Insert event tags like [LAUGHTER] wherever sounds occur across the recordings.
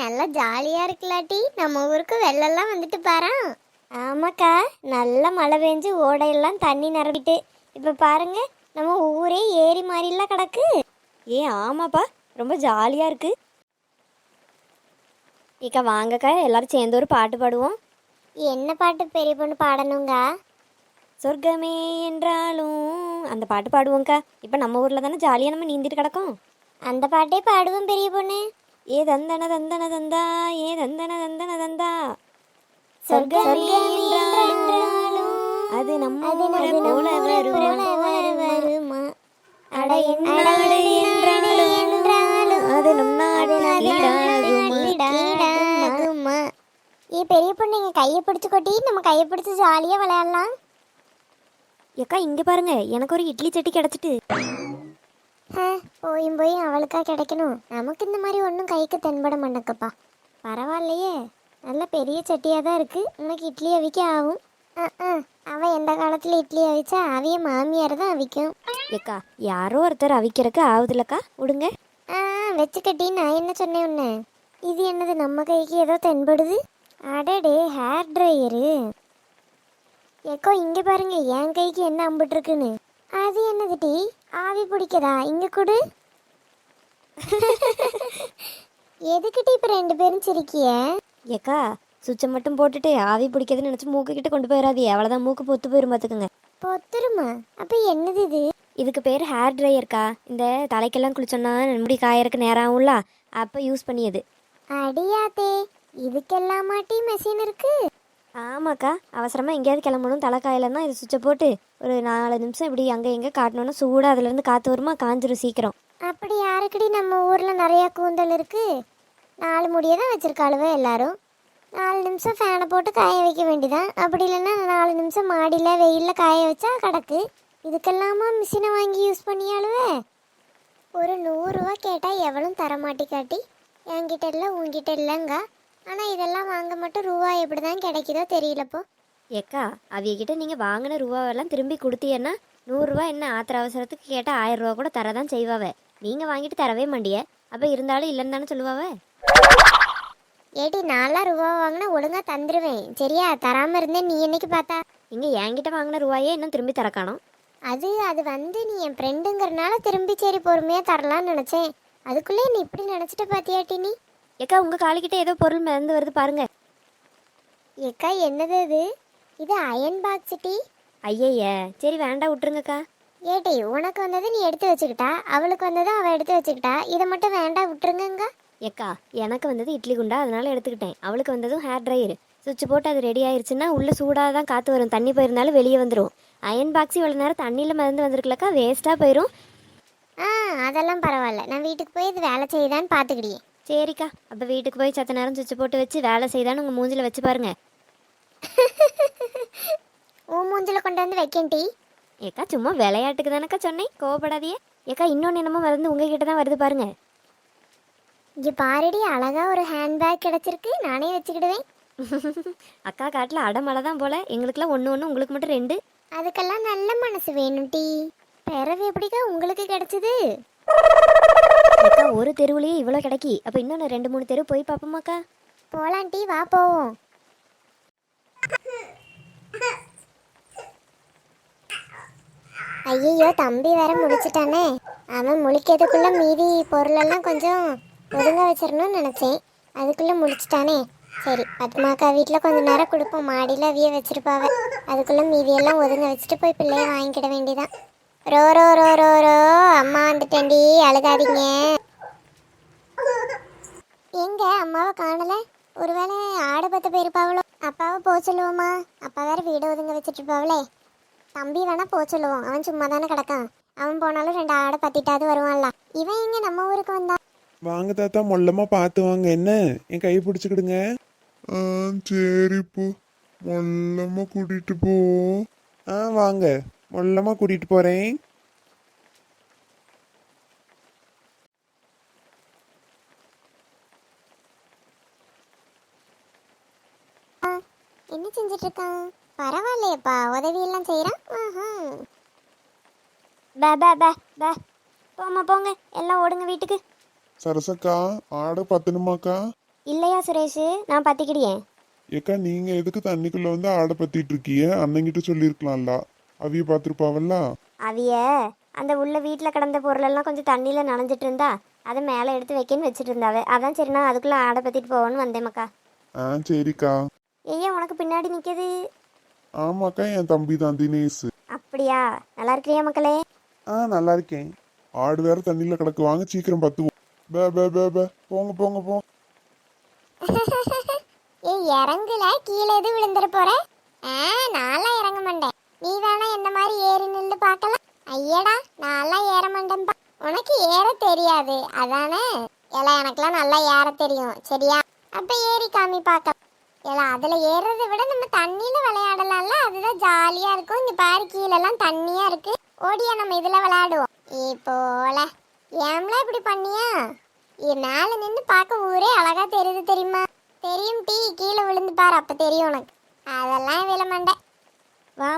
நல்லா ஜாலியாக இருக்குலாட்டி. நம்ம ஊருக்கு வெள்ளம்லாம் வந்துட்டு பாரா. ஆமாக்கா நல்ல மழை பெஞ்சு ஓடையெல்லாம் தண்ணி நிரம்பிட்டு. இப்போ பாருங்க நம்ம ஊரே ஏரி மாதிரிலாம் கிடக்கு. ஏ ஆமாப்பா ரொம்ப ஜாலியாக இருக்கு. இக்கா வாங்கக்கா எல்லாரும் சேர்ந்து ஒரு பாட்டு பாடுவோம். என்ன பாட்டு பெரிய பொண்ணு பாடணுங்க? சொர்க்கமே என்றாலும் அந்த பாட்டு பாடுவோம்க்கா. இப்போ நம்ம ஊரில் தானே ஜாலியாக நம்ம நீந்திட்டு கிடக்கோம். அந்த பாட்டே பாடுவோம் பெரிய பொண்ணு. ஏ தந்தன தந்தன தந்தா ஏ தந்தன தந்தன தந்தா. சொர்க்கமே என்றாலும் அது நம்ம போல வருமா? அட என்றாலும் அது நம் நாட்டில் ஈடாகுமா? ஈடாகுமா? ஏ பெரிய பொண்ணு கையை பிடிச்சு கொட்டி நம்ம கையை பிடிச்சு ஜாலியா விளையாடலாம். ஏக்கா இங்கே பாருங்க எனக்கு ஒரு இட்லி சட்டி கிடச்சிட்டு. போயும் போய் அவளுக்கா கிடைக்கணும். நமக்கு இந்த மாதிரி ஒன்றும் கைக்கு தென்பட மாட்டேங்கப்பா. பரவாயில்லையே. நல்ல பெரிய சட்டியாக தான் இருக்கு. உனக்கு இட்லி அவிக்க ஆகும். அஹ், அஹ். அவ எந்த காலத்தில் இட்லி அவிச்சா அவிய மாமியார் தான் அவிக்கும். ஏக்கா யாரோ ஒருத்தர் அவிக்கிறக்கு ஆகுதுல்லக்கா விடுங்க ஆ வச்சுக்கட்டி நான் என்ன சொன்னேன் உன்ன? இது என்னது நம்ம கைக்கு ஏதோ தென்படுது? அடடே ஹேர் ட்ரையரு ஏக்கோ இங்க பாருங்க என் கைக்கு என்ன அம்பிட்டு இருக்குன்னு அது என்னது டி? ஆவி பிடிக்கதா? இங்க கொடு. எதுக்கிட்ட இப்ப ரெண்டு பேரும் சிரிக்கிய? ஏக்கா சுவிட்சை மட்டும் போட்டுட்டு ஆவி பிடிக்கிறதுன்னு நினச்சி மூக்கு கிட்ட கொண்டு போயிடாதே அவ்வளோதான் மூக்கு பொத்து போயிரும் பார்த்துக்குங்க பொத்துருமா? அப்ப என்னது இது? இதுக்கு பேர் ஹேர் ட்ரையர்க்கா? இந்த தலைக்கெல்லாம் குளிச்சோன்னா முடி காயறக்கு நேரம் ஆகும்ல அப்போ யூஸ் பண்ணியது. அடியாத்தே இதுக்கெல்லாம் மாட்டி மெஷின் இருக்கு? ஆமாக்கா அவசரமாக எங்கேயாவது கிளம்பணும். தலை காயலன்னா இது சுவிட்சை போட்டு ஒரு நாலு நிமிஷம் இப்படி அங்கே எங்கே காட்டணுன்னா சூடாக அதுலேருந்து காற்று வருமா? காஞ்சிரும் சீக்கிரம். அப்படி யாருக்கடி நம்ம ஊரில் நிறையா கூந்தல் இருக்குது நாலு முடியை தான் வச்சுருக்காளுவ எல்லாரும். நாலு நிமிஷம் ஃபேனை போட்டு காய வைக்க வேண்டிதான். அப்படி இல்லைன்னா நாலு நிமிஷம் மாடியில் வெயிலில் காய வச்சா கிடக்கு. இதுக்கெல்லாமா மிஷினை வாங்கி யூஸ் பண்ணியாளுவே? ஒரு நூறுரூவா கேட்டால் எவளும் தரமாட்டி காட்டி என்கிட்ட இல்லை உங்ககிட்ட இல்லைங்க. ஆனால் இதெல்லாம் வாங்க மட்டும் ரூபா எப்படி தான் கிடைக்குதோ தெரியலப்போ. ஏக்கா அவியகிட்ட நீங்கள் வாங்கின ரூபாவெல்லாம் திரும்பி கொடுத்தீங்கன்னா நூறுரூவா என்ன ஆத்திர அவசரத்துக்கு கேட்டால் ஆயிரம் ரூபா கூட தரதான் செய்வாவ. நீங்கள் வாங்கிட்டு தரவே மாட்டிய. அப்போ இருந்தாலும் இல்லைன்னு தானே சொல்லுவாவே? ஏடி நாலாம் ரூபா வாங்கினா ஒழுங்காக தந்துடுவேன் சரியா? தராமல் இருந்தேன் நீ என்னைக்கு பார்த்தா? இங்கே என்கிட்ட வாங்கின ரூபாயே இன்னும் திரும்பி தர காணோம் அது அது வந்து நீ என் ஃப்ரெண்டுங்கிறனால திரும்பி சரி பொறுமையாக தரலாம்னு நினச்சேன். அதுக்குள்ளே நீ இப்படி நினச்சிட்ட பாத்தியாட்டி நீ ஏக்கா உங்கள் காலிக்கிட்ட ஏதோ பொருள் மிதந்து வருது பாருங்க. ஏக்கா என்னது இது? இது அயன் பாக்ஸ் டி? ஐயய்ய சரி வேண்டாம் விட்டுருங்கக்கா. ஏட்டி உனக்கு வந்தது நீ எடுத்து வச்சுக்கிட்டா அவளுக்கு வந்தது அவள் எடுத்து வச்சுக்கிட்டா இதை மட்டும் வேண்டாம் விட்டுருங்கங்க. ஏக்கா எனக்கு வந்தது இட்லி குண்டா அதனால எடுத்துக்கிட்டேன். அவளுக்கு வந்ததும் ஹேர் ட்ரையர் சுவிட்ச் போட்டு அது ரெடி ஆயிருச்சுன்னா உள்ளே சூடாக தான் காற்று வரும். தண்ணி போயிருந்தாலும் வெளியே வந்துடும் அயன் பாக்ஸ் இவ்வளோ நேரம் தண்ணியில் மிதந்து வந்திருக்கலக்கா வேஸ்ட்டாக போயிடும் ஆ அதெல்லாம் பரவாயில்ல. நான் வீட்டுக்கு போய் இது வேலை செய்யுதான்னு பார்த்துக்கிடியே. சரிக்கா அப்போ வீட்டுக்கு போய் சத்த நேரம் சுவிட்ச் போட்டு வச்சு வேலை செய்தான்னு உங்கள் மூஞ்சில வச்சு பாருங்க. [LAUGHS] உன் மூஞ்சில் கொண்டு வந்து வைக்கேன் டி. ஏக்கா சும்மா விளையாட்டுக்கு தானக்கா சொன்னேன் கோவப்படாதீங்க. ஏக்கா இன்னொன்று என்னமோ மறந்து உங்ககிட்ட தான் வருது பாருங்க. இங்கே பாருடி அழகா ஒரு ஹேண்ட்பேக் கிடச்சிருக்கு நானே வச்சுக்கிடுவேன். [LAUGHS] அக்கா காட்டில் அடமழை தான் போல எங்களுக்குலாம் ஒன்று ஒன்று உங்களுக்கு மட்டும் ரெண்டு. அதுக்கெல்லாம் நல்ல மனசு வேணும் டி. பிறவு எப்படிக்கா உங்களுக்கு கிடைச்சது? அக்கா ஒரு தெருவுலயே இவ்வளோ கிடைக்கி. அப்போ இன்னொன்று ரெண்டு மூணு தெரு போய் பார்ப்போமாக்கா போலாம் டீ வா போவோம். ஐயோ தம்பி வேற முடிச்சிட்டானே அவன் முழிக்கிறதுக்குள்ள மீதி பொருளெல்லாம் கொஞ்சம் ஒதுங்க வச்சிடணும்னு நினச்சேன். அதுக்குள்ளே முழிச்சிட்டானே. சரி பத்மாக்கா வீட்டில் கொஞ்ச நேரம் கொடுப்போம். மாடியில் அவிய வச்சிருப்பாவ. அதுக்குள்ளே மீதியெல்லாம் ஒதுங்க வச்சுட்டு போய் பிள்ளைய வாங்கிக்கிட வேண்டியதான் ரோ ரோ ரோ ரோ ரோ. அம்மா வந்துட்டேன்டி. அழுகாதீங்க. எங்க? அம்மாவை காணல. ஒருவேளை ஆடை பத்த போயிருப்பாவளோ. அப்பாவை போக சொல்லுவோமா அப்பா வேற வீடு ஒதுங்க வச்சுட்டு இருப்பாவளே தம்பி வேணா போக சொல்லுவோம். அவன் சும்மா தானே கிடக்கான். அவன் போனாலும் ரெண்டு ஆடை பத்திட்டாவது வருவான்ல. இவன் எங்க நம்ம ஊருக்கு வந்தா? வாங்க தாத்தா மொல்லமா பார்த்து வாங்க. என்ன? என் கை பிடிச்சிக்கிடுங்க. ஆ சரி போ மொல்லமா கூட்டிட்டு போ. ஆ வாங்க. மொல்லமா கூட்டிட்டு போறேன். என்ன செஞ்சுட்டு இருக்கான் பரவாயில்லையப்பா உதவி எல்லாம் செய்யறான் ஆஹா. பே பே பே பே. போம்மா போங்க. எல்லாம் ஓடுங்க வீட்டுக்கு. சரசக்கா ஆடை பத்தணுமாக்கா? இல்லையா சுரேஷ்? நான் பத்திக்கிடியேன் ஏக்கா நீங்க எதுக்கு தண்ணிக்குள்ள வந்து ஆடை பத்திட்டு இருக்கீங்க? அண்ணங்கிட்ட சொல்லியிருக்கலாம்ல. அவிய பார்த்துருப்பாவல்ல அவிய அந்த உள்ள வீட்டில் கிடந்த பொருளெல்லாம் கொஞ்சம் தண்ணியில் நனைஞ்சிட்டு இருந்தா அதை மேலே எடுத்து வைக்கன்னு வச்சுட்டு இருந்தாவே. அதான் சரி நான் அதுக்குள்ளே ஆடை பற்றிட்டு போவோன்னு வந்தேன் மக்கா. ஆ சரிக்கா. ஐயா உனக்கு பின்னாடி நிற்கிது ஆமாக்கா என் தம்பி தான் தினேஷ். அப்படியா? நல்லா இருக்கிறியா மக்களே? ஆ நல்லா இருக்கேன். ஆடு வேற தண்ணியில கிடக்கு வாங்க சீக்கிரம் பத்துவோம். பே பே பே பே. போங்க போங்க போங்க [LAUGHS] ஏய் இறங்குல கீழே எது விழுந்துட போற? ஆ நான்லாம் இறங்க மாட்டேன். நீ வேணா என்ன மாதிரி ஏறி நின்று பார்க்கலாம்? ஐயடா நான்லாம் ஏற மாட்டேன்ப்பா உனக்கு ஏற தெரியாது. அதானே? எல்லாம் எனக்கெல்லாம் நல்லா ஏற தெரியும். சரியா? அப்போ ஏறி காமி பார்க்கலாம். எல்லாம் அதில் ஏறுறதை விட நம்ம தண்ணியில் விளையாடலாம்ல? அதுதான் ஜாலியாக இருக்கும். இங்கே பாரு கீழெல்லாம் தண்ணியாக இருக்கு. ஓடியா நம்ம இதில் விளையாடுவோம். இப்போல ஏம்லாம் இப்படி பண்ணியா? இ- மேலே நின்று பார்க்க ஊரே அழகா தெரியுது தெரியுமா? தெரியும் டீ கீழே விழுந்து பாரு அப்போ தெரியும் உனக்கு. அதெல்லாம் விழ மாட்டேன்.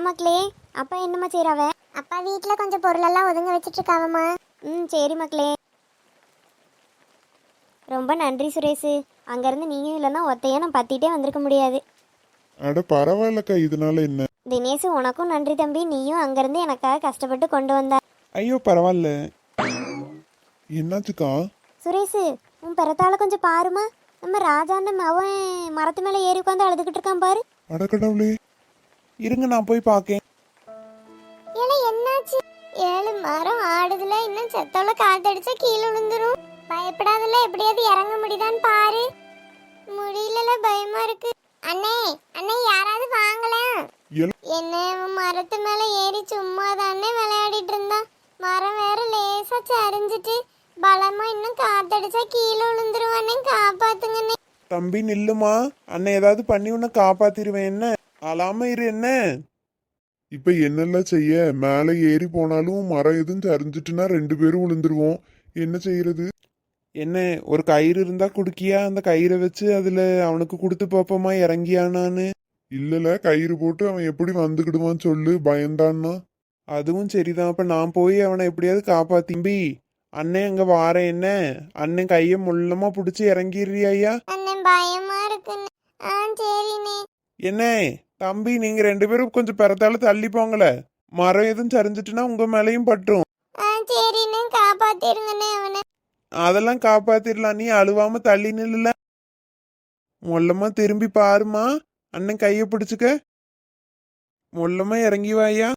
மக்களே அப்பா என்னம்மா செய்கிறாவ அப்பா வீட்டில் கொஞ்சம் பொருளெல்லாம் ஒதுங்க வச்சுட்டு இருக்காவம்மா ம் சரி மக்களே. ரொம்ப நன்றி சுரேஷ். அங்கேருந்து நீயும் இல்லைன்னா ஒத்தையா நான் பத்திட்டே வந்திருக்க முடியாது. அட பரவாயில்லக்கா இதனால என்ன? தினேஷ் உனக்கும் நன்றி தம்பி. நீயும் அங்கேருந்து எனக்காக கஷ்டப்பட்டு கொண்டு வந்த. ஐயோ பரவாயில்ல. என்னாச்சுக்கா? சுரேஷ் உன் பிறத்தால கொஞ்சம் பாருமா நம்ம ராஜாண்ணன் அவன் மரத்து மேலே ஏறி உட்காந்து அழுதுகிட்டு இருக்கான் பாரு. அடக்கடவுளே இருங்க நான் போய் பார்க்கேன். ஏல என்னாச்சு? ஏழு மரம் ஆடுதுல இன்னும் செத்தோல காத்தடிச்சா கீழே விழுந்துரும். பயப்படாதல எப்படியாவது இறங்க முடியுதான்னு பாரு. முடியல பயமா இருக்கு. அண்ணே அண்ணே யாராவது வாங்கல எல்- என்ன மரத்து மேல ஏறி சும்மா தானே விளையாடிட்டு இருந்தான் மரம் வேற லேசா சரிஞ்சிட்டு பலமா இன்னும் காத்தடிச்சா கீழே விழுந்துருவானே காப்பாத்துங்கண்ணே. தம்பி நில்லுமா? அண்ணன் ஏதாவது பண்ணி உன்னை காப்பாத்திருவேன் என்ன? அழாம இரு என்ன? இப்ப என்னெல்லாம் செய்ய? மேலே ஏறி போனாலும் மரம் எதுவும் சரிஞ்சிட்டுனா ரெண்டு பேரும் விழுந்துருவோம். என்ன செய்யறது? என்ன ஒரு கயிறு இருந்தா குடுக்கியா? அந்த கயிறை வச்சு அதுல அவனுக்கு கொடுத்து பாப்போமா இறங்கியானான்னு. இல்லல கயிறு போட்டு அவன் எப்படி வந்துக்கிடுவான்னு சொல்லு. பயந்தான்னா? அதுவும் சரிதான். அப்ப நான் போய் அவனை எப்படியாவது காப்பாத்திம்பி அண்ணன் அங்க வாரேன் என்ன? அண்ணன் கைய முள்ளமா புடிச்சு இறங்கிடுறியா ஐயா? அண்ணன் பயமா இருக்குன்னு. ஆ சரிண்ணே. என்ன தம்பி நீங்க ரெண்டு பேரும் கொஞ்சம் பிறத்தால தள்ளி போங்களே. மரம் எதுவும் சரிஞ்சிட்டுனா உங்க மேலையும் சரிண்ணே காப்பாத்திருங்கண்ணே அவனை. அதெல்லாம் காப்பாத்திரலாம் நீ அழுவாம தள்ளி நில்லுல. மொல்லமா திரும்பி பாருமா அண்ணன் கைய பிடிச்சுக்க. மொல்லமா இறங்கி வாயா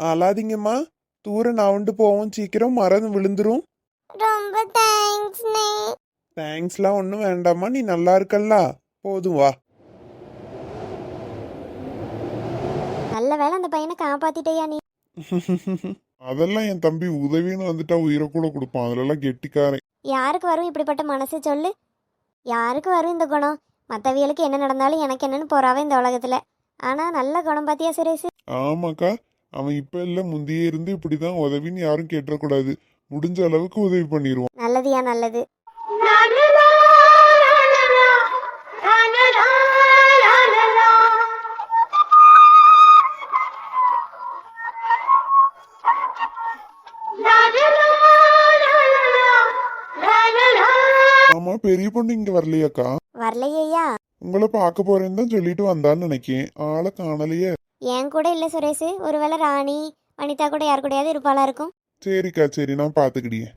அழாதீங்கம்மா. தூரம் நவுண்டு போவோம் சீக்கிரம் மரம் விழுந்துரும். ரொம்ப தேங்க்ஸ்ண்ணே தேங்க்ஸ்லாம் ஒன்றும் வேண்டாம்மா. நீ நல்லா இருக்கல்ல போதும் வா. நல்ல வேளை அந்த பையனை காப்பாத்திட்டேயா நீ. [LAUGHS] அதெல்லாம் என் தம்பி உதவின்னு வந்துட்டா உயிரை கூட கொடுப்பான். அதுலலாம் கெட்டிக்காரன். யாருக்கு வரும் இப்படிப்பட்ட மனசு சொல்லு. யாருக்கு வரும் இந்த குணம்? மற்றவியலுக்கு என்ன நடந்தாலும் எனக்கு என்னன்னு போறாவே இந்த உலகத்தில். ஆனால் நல்ல குணம் பார்த்தியா சுரேஷ்? ஆமாக்கா. அவன் இப்ப இல்ல முந்தையே இருந்து இப்படிதான் உதவின்னு யாரும் கேட்டக்கூடாது முடிஞ்ச அளவுக்கு உதவி பண்ணிடுவான் நல்லதுயா நல்லது. ஆமா பெரிய பொண்ணு இங்க வரலையாக்கா வரலையா உங்களை பார்க்க போறேன்னு தான் சொல்லிட்டு வந்தான்னு நினைக்கேன். ஆளை காணலையே. என் கூட இல்லை சுரேஷ். ஒருவேளை ராணி வனிதா கூட யார் கூடயாவது இருப்பாளா இருக்கும்? சரிக்கா சரி நான் பாத்துக்கிடியே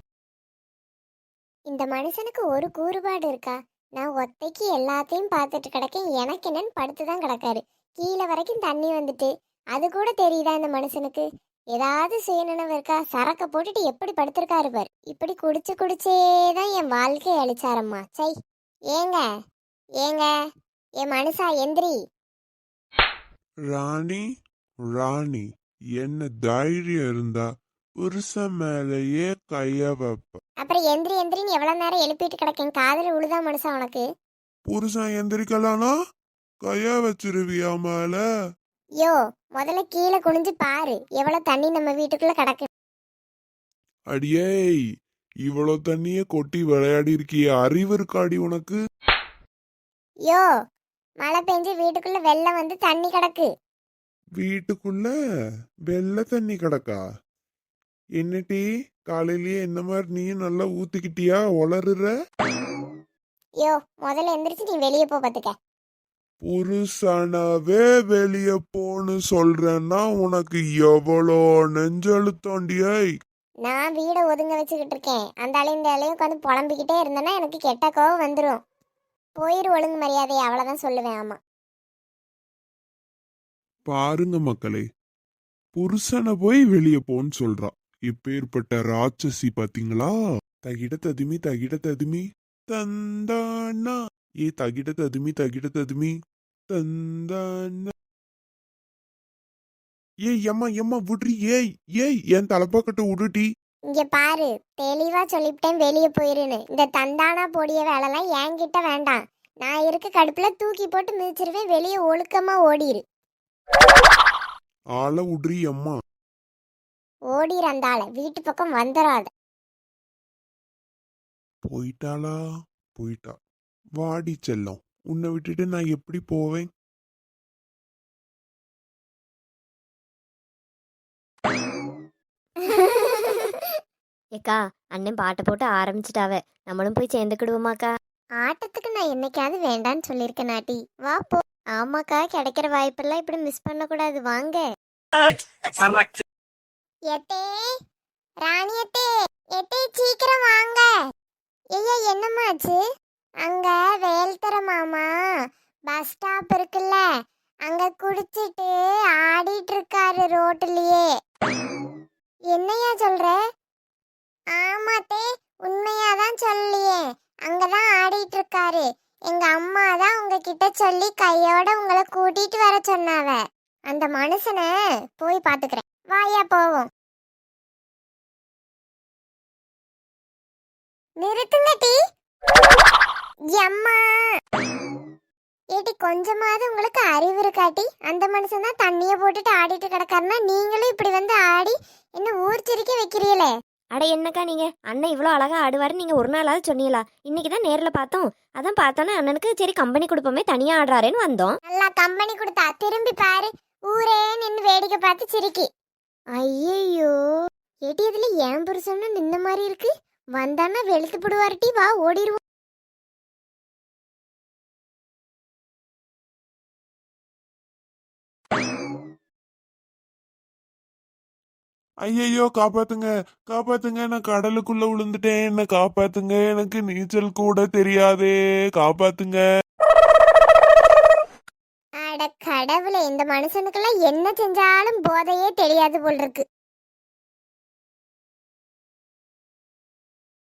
இந்த மனுஷனுக்கு ஒரு கூறுபாடு இருக்கா? நான் ஒத்தைக்கு எல்லாத்தையும் பார்த்துட்டு கிடக்கேன். எனக்கு என்னன்னு படுத்து தான் கிடக்காரு. கீழே வரைக்கும் தண்ணி வந்துட்டு அது கூட தெரியுதா இந்த மனுஷனுக்கு? ஏதாவது சுயநினைவு இருக்கா? சரக்க போட்டுட்டு எப்படி படுத்திருக்காரு பார். இப்படி குடிச்சு குடிச்சே தான் என் வாழ்க்கை அழிச்சாரம்மா. சை ஏங்க ஏங்க என் மனுஷா எந்திரி. ராணி ராணி என்ன தைரியம் இருந்தா புருஷன் மேலேயே கைய வைப்ப. அப்புறம் எந்திரி எந்திரின்னு எவ்வளவு நேரம் எழுப்பிட்டு கிடக்கேன்? காதல உழுதா மனுஷா உனக்கு? புருஷன் எந்திரிக்கலானா கைய வச்சிருவியா மேல? யோ முதல்ல கீழே குனிஞ்சு பாரு. எவ்வளவு தண்ணி நம்ம வீட்டுக்குள்ள கிடக்கு. அடியேய் இவ்வளவு தண்ணிய கொட்டி விளையாடி இருக்கியே. அறிவு இருக்காடி உனக்கு? யோ மழை பெஞ்சு வீட்டுக்குள்ள வெள்ளம் வந்து தண்ணி கிடக்கு. வீட்டுக்குள்ள வெள்ளை தண்ணி கிடக்கா? என்னடி காலையிலேயே என்ன மாதிரி நீயும் நல்லா ஊத்திக்கிட்டியா? வளருற யோ முதல்ல எந்திரிச்சு நீ வெளியே போ பாத்துக்க. புருஷனவே வெளிய போன்னு சொல்றேன்னா உனக்கு எவ்வளோ நெஞ்செழுத்தோண்டியை? நான் வீடை ஒதுங்க வச்சுக்கிட்டு இருக்கேன். அந்த அலையும் இந்த அலையும் உட்காந்து புலம்பிக்கிட்டே இருந்தேன்னா எனக்கு கெட்ட கோவம் வந்துடும் போயிரு ஒழுங்கு மரியாதை அவ்வளோதான் சொல்லுவேன் ஆமா. பாருங்க மக்களே புருஷனை போய் வெளிய போன்னு சொல்றா. இப்பேற்பட்ட ராட்சசி பாத்தீங்களா? தகிட ததுமி தகிட ததுமி. தந்தானா ஏ தகிட ததுமி தகிட ததுமி. தந்தானா ஏய் எம்மா எம்மா விட்ரி ஏய் ஏய் என் தலைப்பாக்கட்ட விடுடி இங்க பாரு தெளிவா சொல்லிவிட்டேன் வெளியே போயிருன்னு. இந்த தந்தானா பொடிய வேலைலாம் என்கிட்ட வேண்டாம். நான் இருக்க கடுப்புல தூக்கி போட்டு மிதிச்சிருவேன் வெளியே ஒழுக்கமா ஓடிரு. ஆள விட்ரி அம்மா ஓடிரு அந்த வீட்டு பக்கம் வந்துடாத போயிட்டாளா? போயிட்டா. வாடி செல்லம். உன்னை விட்டுட்டு நான் எப்படி போவேன்? [LAUGHS] ஏக்கா அண்ணன் பாட்டை போட்டு ஆரம்பிச்சிட்டாவ. நம்மளும் போய் சேர்ந்துக்கிடுவோமாக்கா. ஆட்டத்துக்கு நான் என்னைக்காவது வேண்டான்னு சொல்லியிருக்கேன் நாட்டி. வா போ. ஆமாக்கா கிடைக்கிற வாய்ப்பெல்லாம் இப்படி மிஸ் பண்ணக்கூடாது. வாங்க. [LAUGHS] எட்டே ராணியத்தே எட்டே சீக்கிரம் வாங்க. ஐயா என்னம்மாச்சு அங்க வேல்தர மாமா பஸ் ஸ்டாப் இருக்குல்ல அங்க குடிச்சிட்டு ஆடிட்டு இருக்காரு ரோட்டுலயே. என்னையா சொல்ற? ஆமாத்தே உண்மையாதான் சொல்லியே அங்கதான் ஆடிட்டு இருக்காரு எங்க அம்மா தான் உங்ககிட்ட சொல்லி கையோட உங்களை கூட்டிட்டு வர சொன்னாவ. அந்த மனுஷனை போய் பாத்துக்கிறேன். வாயா போவோம். நிறுத்துங்க டி. எம்மா. ஏடி கொஞ்சமாவது உங்களுக்கு அறிவு இருக்காட்டி அந்த மனுஷன் தான் தண்ணிய போட்டுட்டு ஆடிட்டு கிடக்காருன்னா நீங்களும் இப்படி வந்து ஆடி என்ன ஊர் சிரிக்க வைக்கிறீங்களே. அட என்னக்கா நீங்க? அண்ணன் இவ்வளோ அழகா ஆடுவாரு நீங்க ஒரு நாளாவது சொன்னீங்களா? இன்னைக்கு தான் நேரில் பார்த்தோம். அதான் பார்த்தோன்னே அண்ணனுக்கு சரி கம்பெனி கொடுப்போமே தனியா ஆடுறாருன்னு வந்தோம். நல்லா கம்பெனி கொடுத்தா. திரும்பி பாரு. ஊரே நின்னு வேடிக்கை பார்த்து சிரிக்கி. ஐயையோ. ஏடி இதுல ஏன் புருஷன்னு நின்ன மாதிரி இருக்கு. வந்தானா வெளுத்து போடுவாருட்டி வா ஓடிடுவோம் ஐயையோ காப்பாத்துங்க. காப்பாத்துங்க நான் கடலுக்குள்ள விழுந்துட்டேன் என்ன காப்பாத்துங்க. எனக்கு நீச்சல் கூட தெரியாதே. காப்பாத்துங்க. அட கடவுளே இந்த மனுஷனுக்கெல்லாம் என்ன செஞ்சாலும் போதையே தெரியாது போல் இருக்கு.